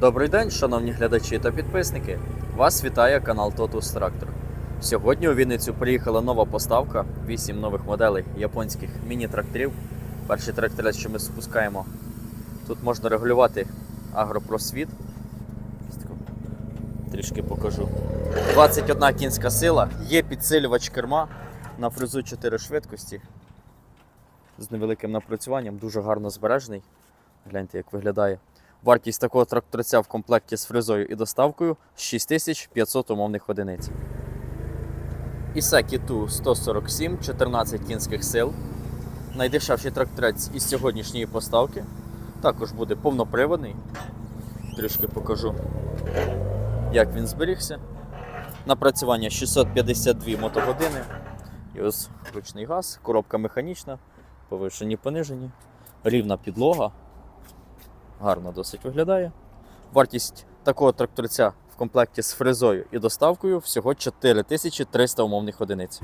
Добрий день, шановні глядачі та підписники. Вас вітає канал Totus Tractor. Сьогодні у Вінницю приїхала нова поставка, 8 нових моделей японських міні-тракторів. Перший тракторець, що ми спускаємо. Тут можна регулювати агропросвіт. Трішки покажу. 21 кінська сила, є підсилювач керма на фрезу 4 швидкості. З невеликим напрацюванням, дуже гарно збережений. Гляньте, як виглядає. Вартість такого тракторця в комплекті з фрезою і доставкою 6500 умовних одиниць. Ісекі Ту 147, 14 кінських сил. Найдешевший тракторець із сьогоднішньої поставки. Також буде повноприводний. Трішки покажу, як він зберігся. Напрацювання 652 мотогодини. І ось ручний газ, коробка механічна, повишені, понижені, рівна підлога. Гарно досить виглядає. Вартість такого тракторця в комплекті з фрезою і доставкою всього 4300 умовних одиниць.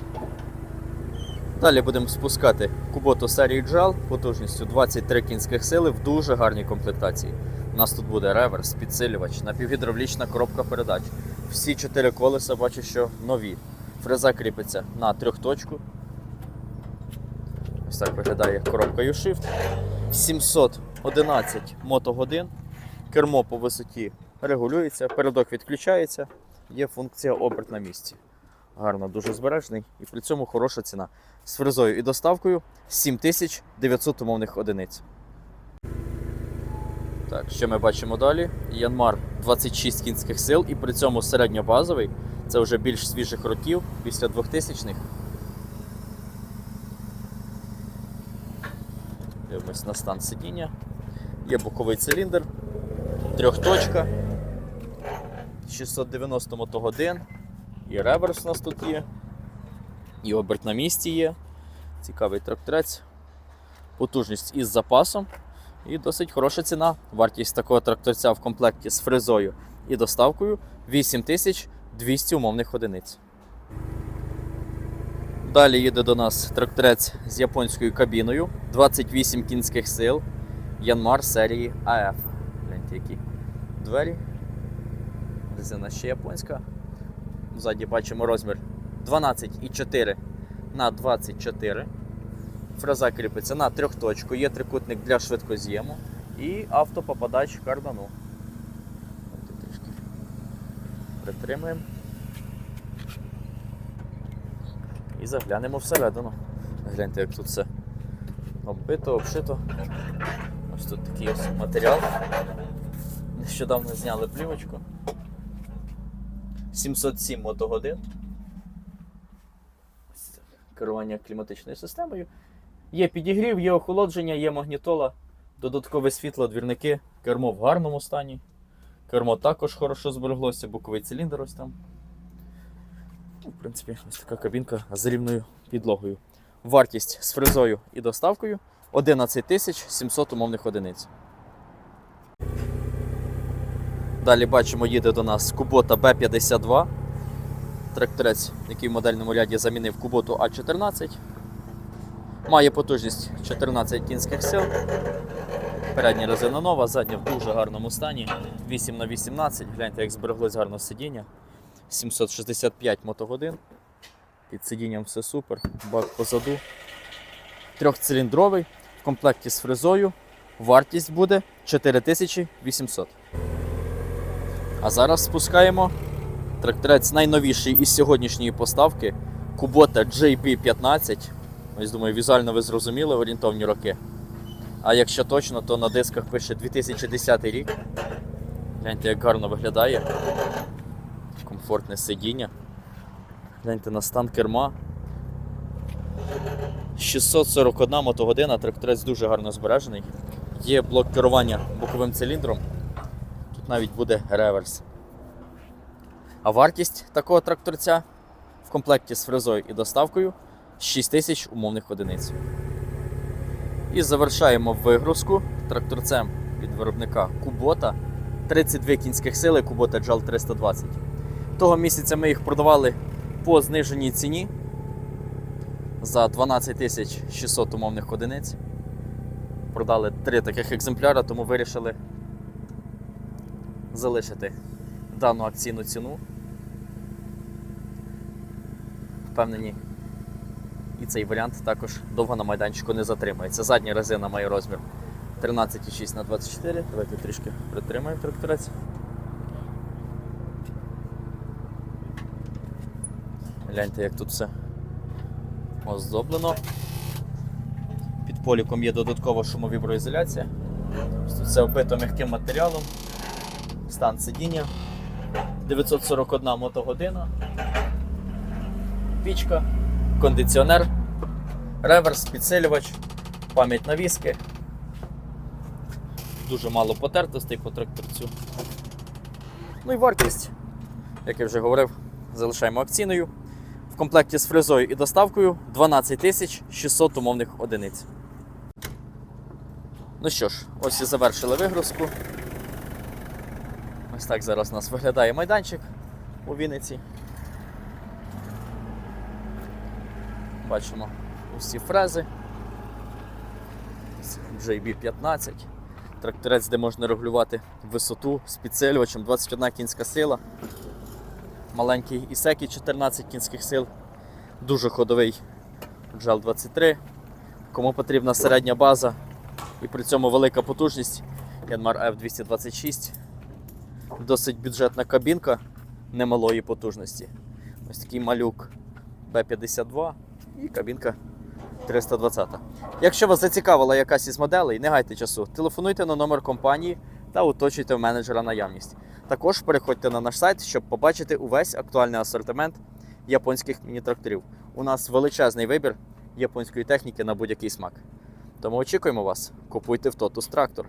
Далі будемо спускати куботу серії GEL потужністю 23 кінських сили в дуже гарній комплектації. У нас тут буде реверс, підсилювач, напівгідравлічна коробка передач. Всі чотири колеса бачу, що нові. Фреза кріпиться на трьохточку. Ось так виглядає коробка U-Shift. 711 мотогодин. Кермо по висоті регулюється, передок відключається, є функція оберт на місці. Гарно, дуже збережений і при цьому хороша ціна. З фрезою і доставкою 7900 умовних одиниць. Так, що ми бачимо далі? Янмар 26 кінських сил і при цьому середньобазовий. Це вже більш свіжих років після 2000-х. Дивимось на стан сидіння. Є боковий циліндр, трьохточка, 690 мотогодин, і реверс у нас тут є, і оберт на місці є. Цікавий тракторець. Потужність із запасом і досить хороша ціна. Вартість такого тракторця в комплекті з фрезою і доставкою 8200 умовних одиниць. Далі їде до нас тракторець з японською кабіною, 28 кінських сил, Янмар серії АФ. Гляньте, які двері. Резина ще японська. Ззаді бачимо розмір 12,4 на 24. Фреза кріпиться на трьохточку, є трикутник для швидкоз'єму і автопопадач кардану. Трішки притримуємо. І заглянемо всередину. Гляньте, як тут все оббито, обшито. Ось тут такий ось матеріал. Нещодавно зняли плівочку. 707 мотогодин. Керування кліматичною системою. Є підігрів, є охолодження, є магнітола, додаткове світло, двірники, кермо в гарному стані. Кермо також хорошо збереглося, боковий циліндр ось там. Ну, В принципі, ось така кабінка з рівною підлогою. Вартість з фрезою і доставкою 11 700 умовних одиниць. Далі бачимо, їде до нас Kubota B52. Тракторець, який в модельному ряді замінив Kubota A14. Має потужність 14 кінських сил. Передня резина нова, задня в дуже гарному стані. 8 на 18 Гляньте, як збереглось гарно сидіння. 765 мотогодин. Під сидінням все супер. Бак позаду. Трьохциліндровий в комплекті з фрезою. Вартість буде 4800. А зараз спускаємо тракторець найновіший із сьогоднішньої поставки Kubota JP15. Ось думаю, візуально ви зрозуміли орієнтовні роки. А якщо точно, то на дисках пише 2010 рік. Гляньте, як гарно виглядає. Комфортне сидіння. Гляньте на стан керма. 641 мотогодина, тракторець дуже гарно збережений. Є блок керування боковим циліндром. Тут навіть буде реверс. А вартість такого тракторця в комплекті з фрезою і доставкою 6 тисяч умовних одиниць. І завершаємо вигрузку тракторцем від виробника Kubota 32 кінських сили Kubota JAL 320. Того місяця ми їх продавали по зниженій ціні за 12 тисяч 600 умовних одиниць. Продали три таких екземпляра, тому вирішили залишити дану акційну ціну. Впевнені, і цей варіант також довго на майданчику не затримається. Задня резина має розмір 13,6 на 24. Давайте трішки притримаємо тракторець. Гляньте, як тут все оздоблено. Під поліком є додаткова шумовіброізоляція. Тут все оббито м'яким матеріалом. Стан сидіння. 941 мотогодина. Пічка, кондиціонер, реверс, підсилювач, пам'ять навіски. Дуже мало потертостей по тракторцю. Ну і вартість, як я вже говорив, залишаємо акційною. В комплекті з фрезою і доставкою 12 600 умовних одиниць. Ну що ж, ось і завершили вигрузку. Ось так зараз у нас виглядає майданчик у Вінниці. Бачимо усі фрези. JB15. Тракторець, де можна регулювати висоту з підсилювачем, 21 кінська сила. Маленький Ісекі 14 кінських сил. Дуже ходовий GL 23. Кому потрібна середня база і при цьому велика потужність, Yanmar F226. Досить бюджетна кабінка немалої потужності. Ось такий малюк B52 і кабінка 320. Якщо вас зацікавила якась із моделей, не гайте часу, телефонуйте на номер компанії та уточуйте в менеджера наявність. Також переходьте на наш сайт, щоб побачити увесь актуальний асортимент японських міні-тракторів. У нас величезний вибір японської техніки на будь-який смак. Тому очікуємо вас. Купуйте в Totus трактор.